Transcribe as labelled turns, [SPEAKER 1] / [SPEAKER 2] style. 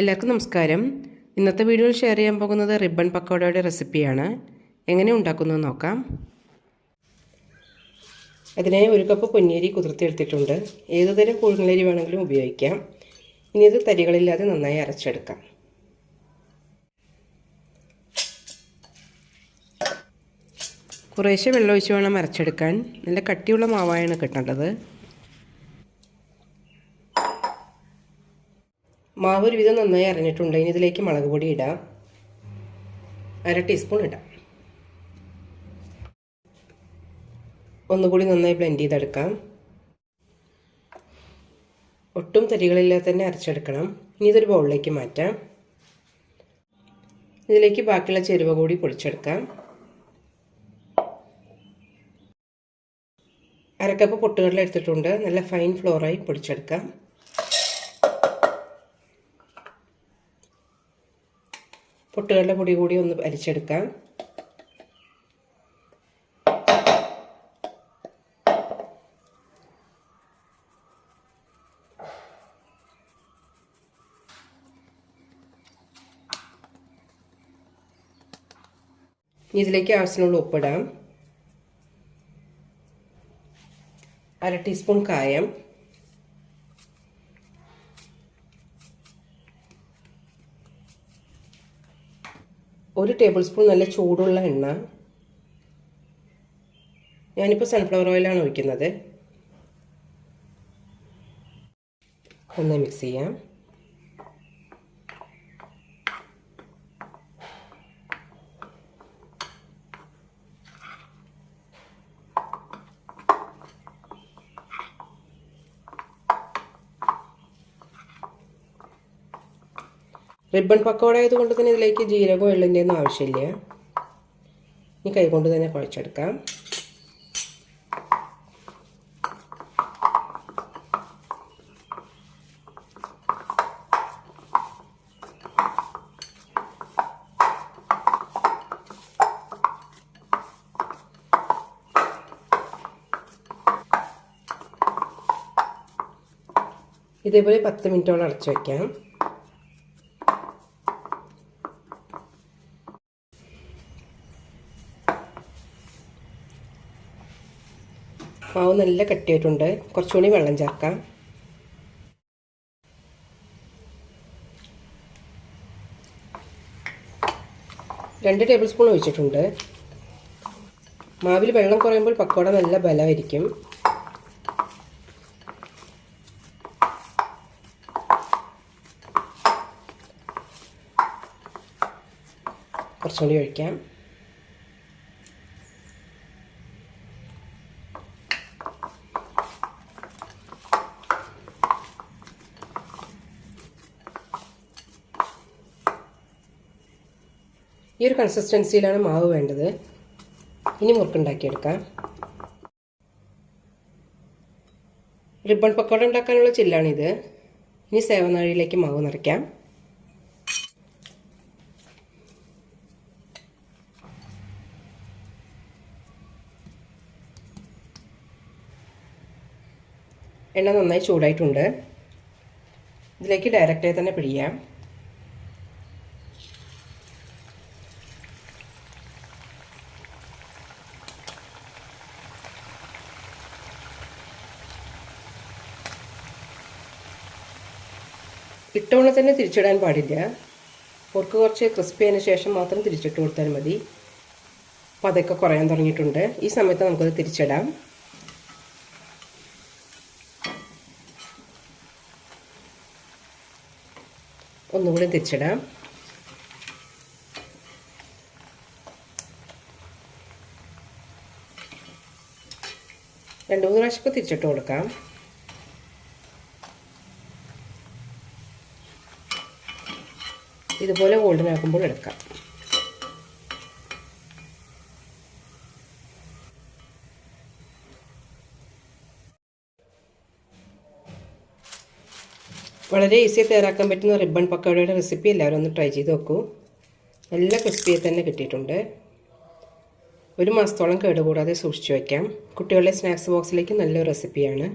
[SPEAKER 1] എല്ലാവർക്കും നമസ്കാരം. ഇന്നത്തെ വീഡിയോയിൽ ഷെയർ ചെയ്യാൻ പോകുന്നത് റിബൺ പക്കോടയുടെ റെസിപ്പിയാണ് എങ്ങനെ ഉണ്ടാക്കുന്നത് നോക്കാം. അതിനായി ഒരു കപ്പ് പൊന്നിയരി കുതിർത്തിയെടുത്തിട്ടുണ്ട് ഏതുതരം പുഴുങ്ങലരി വേണമെങ്കിലും ഉപയോഗിക്കാം. ഇനി ഇത് തരികളില്ലാതെ നന്നായി അരച്ചെടുക്കാം. കുറേശ്ശെ വെള്ളമൊഴിച്ച് വേണം അരച്ചെടുക്കാൻ. നല്ല കട്ടിയുള്ള മാവായാണ് കിട്ടേണ്ടത്. മാവ് ഒരുവിധം നന്നായി അരഞ്ഞിട്ടുണ്ട്. ഇനി ഇതിലേക്ക് മുളക് പൊടി ഇടാം. അര ടീസ്പൂൺ ഇടാം. ഒന്നുകൂടി നന്നായി ബ്ലെൻഡ് ചെയ്തെടുക്കാം. ഒട്ടും തരികളില്ലാതെ തന്നെ അരച്ചെടുക്കണം. ഇനി ഇതൊരു ബൗളിലേക്ക് മാറ്റാം. ഇതിലേക്ക് ബാക്കിയുള്ള ചേരുവ കൂടി പൊടിച്ചെടുക്കാം. അരക്കപ്പ് പൊട്ടുകടല എടുത്തിട്ടുണ്ട്. നല്ല ഫൈൻ ഫ്ലോറായി പൊടിച്ചെടുക്കാം. പൊട്ടുകടല പൊടി കൂടി ഒന്ന് അരിച്ചെടുക്കാം. ഇതിലേക്ക് ആവശ്യമുള്ള ഉപ്പിടാം. അര ടീസ്പൂൺ കായം. ഒരു ടേബിൾ സ്പൂൺ നല്ല ചൂടുള്ള എണ്ണ. ഞാനിപ്പോൾ സൺഫ്ലവർ ഓയിലാണ് ഒഴിക്കുന്നത്. ഒന്ന് മിക്സ് ചെയ്യാം. റിബൺ പക്കോട ആയതുകൊണ്ട് തന്നെ ഇതിലേക്ക് ജീരകവും എള്ളിന്റെ ഒന്നും ആവശ്യമില്ല. ഇനി കൈകൊണ്ട് തന്നെ കുഴച്ചെടുക്കാം. ഇതേപോലെ പത്ത് മിനിറ്റോളം അടച്ചു വയ്ക്കാം. മാവ് നല്ല കട്ടിയായിട്ടുണ്ട്. കുറച്ചുകൂടി വെള്ളം ചേർക്കാം. രണ്ട് ടേബിൾ സ്പൂൺ ഒഴിച്ചിട്ടുണ്ട്. മാവിൽ വെള്ളം കുറയുമ്പോൾ പക്കോട നല്ല ബലമായിരിക്കും. കുറച്ചുകൂടി ഒഴിക്കാം. ഈ ഒരു കൺസിസ്റ്റൻസിയിലാണ് മാവ് വേണ്ടത്. ഇനി മുറുക്കുണ്ടാക്കിയെടുക്കാം. റിബൺ പക്കോട ഉണ്ടാക്കാനുള്ള ചില്ലാണിത്. ഇനി സേവനാഴിയിലേക്ക് മാവ് നിറയ്ക്കാം. എണ്ണ നന്നായി ചൂടായിട്ടുണ്ട്. ഇതിലേക്ക് ഡയറക്റ്റായി തന്നെ പിഴിയാം. ഇട്ടവണ തന്നെ തിരിച്ചിടാൻ പാടില്ല. പോർക്ക് കുറച്ച് ക്രിസ്പി ആയതിനു ശേഷം മാത്രം തിരിച്ചിട്ട് കൊടുത്താൽ മതി. അപ്പോൾ അതൊക്കെ കുറയാൻ തുടങ്ങിയിട്ടുണ്ട്. ഈ സമയത്ത് നമുക്കത് തിരിച്ചിടാം. ഒന്നുകൂടി തിരിച്ചിടാം. രണ്ട് മൂന്ന് പ്രാവശ്യമൊക്കെ തിരിച്ചിട്ട് കൊടുക്കാം. ഇതുപോലെ ഗോൾഡൻ ആക്കുമ്പോൾ എടുക്കാം. വളരെ ഈസി തയ്യാറാക്കാൻ പറ്റുന്ന റിബൺ പക്കോടയുടെ റെസിപ്പി എല്ലാവരും ഒന്ന് ട്രൈ ചെയ്ത് നോക്കൂ. നല്ല ക്രിസ്പിയെ തന്നെ കിട്ടിയിട്ടുണ്ട്. ഒരു മാസത്തോളം കേടുകൂടാതെ സൂക്ഷിച്ചു വയ്ക്കാം കുട്ടികളുടെ സ്നാക്സ് ബോക്സിലേക്ക് നല്ലൊരു റെസിപ്പിയാണ്